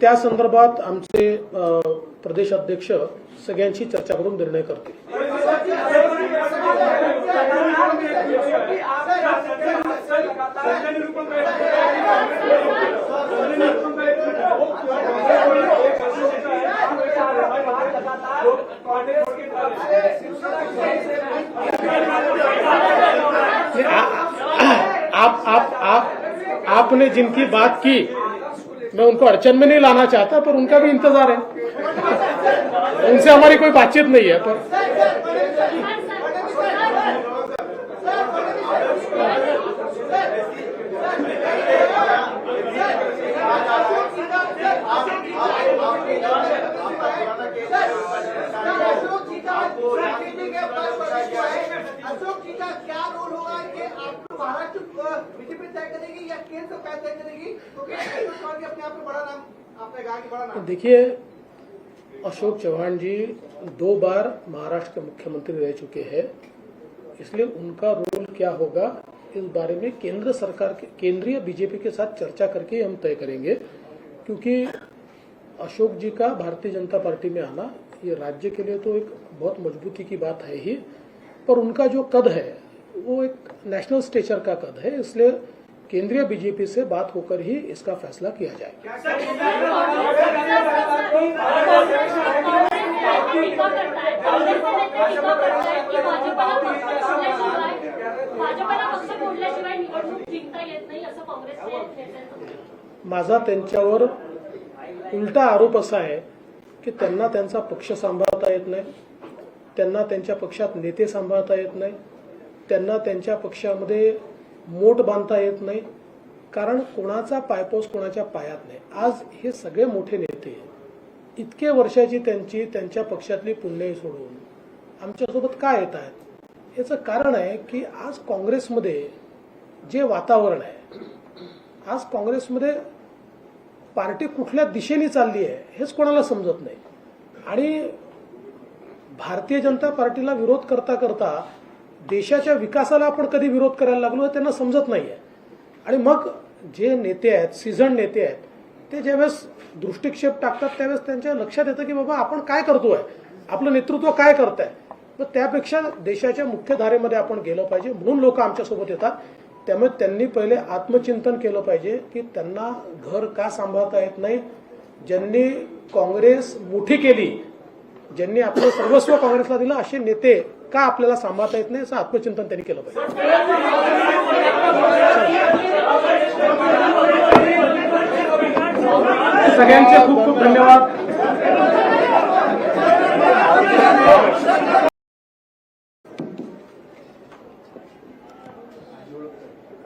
त्या संदर्भात आमचे प्रदेश अध्यक्ष सगळ्यांशी चर्चा करून निर्णय करतील. आप आप आप, आपने जिनकी बात की मैं उनको अड़चन में नहीं लाना चाहता, पर उनका भी इंतज़ार है। उनसे हमारी कोई बातचीत नहीं है, पर अशोक जी का क्या रोल होगा कि महाराष्ट्र देखिए, अशोक चौहान जी दो बार महाराष्ट्र के मुख्यमंत्री रह चुके हैं, इसलिए उनका रोल क्या होगा, इस बारे में केंद्र सरकार के, केंद्रीय बीजेपी के साथ चर्चा करके हम तय करेंगे, क्योंकि अशोक जी का भारतीय जनता पार्टी में आना, ये राज्य के लिए तो एक बहुत मजबूती की बात है ही, पर उनका जो कद है, वो एक नेशनल स्टेचर का कद है, इसलिए केंद्रीय बीजेपी से बात होकर ही इसका फैसला किया जाएगा. माझा उलटा आरोप असा आहे की पक्ष सांभाळता येत नाही पक्षात नेते सांभाळता येत नाही मोठ बांधता येत नाही कारण कोणाचा पायपोस कोणाच्या पायात नाही. आज हे सगळे मोठे नेते इतके वर्षाची त्यांची त्यांच्या पक्षातली पुण्यही सोडून आमच्यासोबत काय येत आहेत? याचं कारण आहे की आज काँग्रेसमध्ये जे वातावरण आहे आज काँग्रेसमध्ये पार्टी कुठल्या दिशेने चालली आहे हेच कोणाला समजत नाही. आणि भारतीय जनता पार्टीला विरोध करता करता देशाच्या विकासाला आपण कधी विरोध करायला लागलो त्यांना समजत नाही आहे आणि मग जे नेते आहेत सीझन नेते आहेत ते ज्यावेळेस दृष्टिक्षेप टाकतात त्यावेळेस त्यांच्या लक्षात येतं की बाबा आपण काय करतोय? आपलं नेतृत्व काय करत आहे तर त्यापेक्षा देशाच्या मुख्य धारेमध्ये आपण गेलं पाहिजे. म्हणून लोक आमच्यासोबत येतात. त्यामुळे त्यांनी पहिले आत्मचिंतन केलं पाहिजे की त्यांना घर का सांभाळता येत नाही? ज्यांनी काँग्रेस मोठी केली ज्यांनी आपलं सर्वस्व काँग्रेसला दिलं असे नेते का आपल्याला सांभाळता येत नाही असं आत्मचिंतन त्यांनी केलं पाहिजे. सगळ्यांचे खूप खूप धन्यवाद.